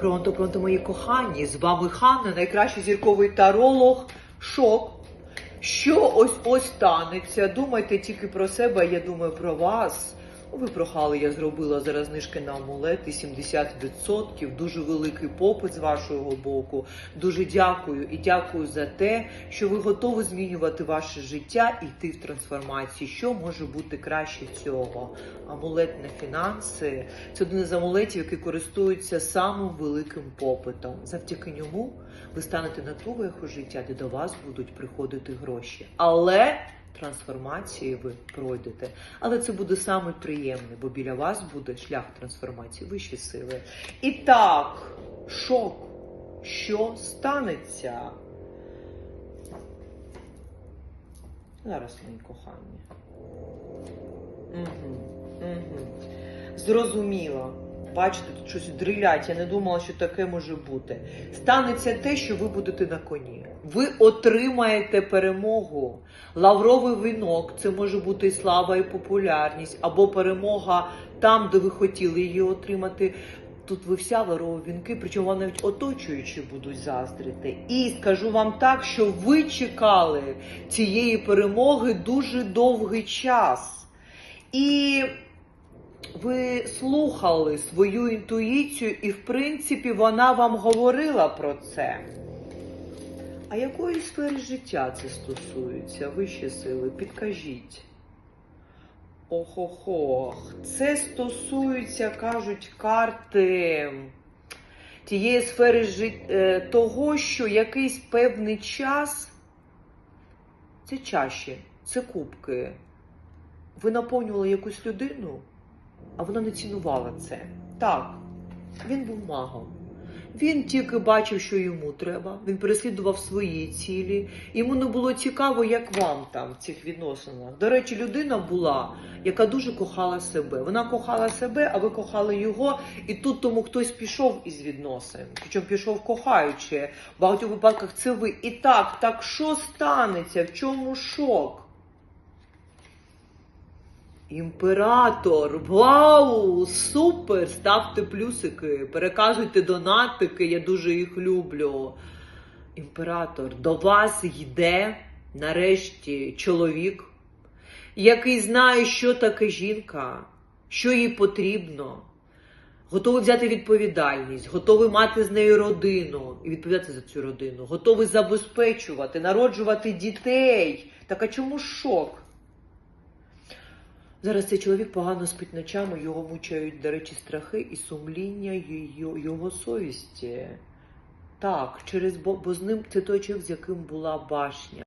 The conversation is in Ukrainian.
Пронто, пронто, мої кохані, з вами Ханна, найкращий зірковий таролог. Шок. Що ось ось станеться? Думайте тільки про себе, я думаю про вас. Ви прохали, я зробила зараз знижки на амулети 70%, дуже великий попит з вашого боку. Дуже дякую і дякую за те, що ви готові змінювати ваше життя і йти в трансформацію. Що може бути краще цього? Амулет на фінанси це один із амулетів, який користується самим великим попитом. Завдяки ньому ви станете на ту життя, де до вас будуть приходити гроші. Але трансформації ви пройдете. Але це буде саме приємне, бо біля вас буде шлях трансформації, вищі сили. І так, шок. Що станеться? Зараз, мої кохані. Угу, угу. Зрозуміло. Бачите, тут щось дрилять. Я не думала, що таке може бути. Станеться те, що ви будете на коні. Ви отримаєте перемогу. Лавровий вінок це може бути і слава і популярність, або перемога там, де ви хотіли її отримати. Тут ви вся лаврові вінки, причому вам навіть оточуючі будуть заздрити. І скажу вам так, що ви чекали цієї перемоги дуже довгий час. І ви слухали свою інтуїцію, і, в принципі, вона вам говорила про це. А якої сфери життя це стосується? Вищі сили, підкажіть. Ох-ох-ох. Це стосується, кажуть, карти тієї сфери життя того, що якийсь певний час це чаші, це кубки. Ви наповнювали якусь людину, а вона не цінувала це. Так, він був магом. Він тільки бачив, що йому треба. Він переслідував свої цілі. Йому не було цікаво, як вам там в цих відносинах. До речі, людина була, яка дуже кохала себе. Вона кохала себе, а ви кохали його. І тут тому хтось пішов із відносин. Причому пішов кохаючи. В багатьох випадках це ви. І так, так що станеться? В чому шок? Імператор, вау, супер! Ставте плюсики, переказуйте донатики, я дуже їх люблю. Імператор, до вас йде нарешті чоловік, який знає, що таке жінка, що їй потрібно, готовий взяти відповідальність, готовий мати з нею родину і відповідати за цю родину, готовий забезпечувати, народжувати дітей. Так а чому шок? Зараз цей чоловік погано спить ночами, його мучають, до речі, страхи і сумління його, совісті. Так, через бо, бо з ним це той чоловік, з яким була башня.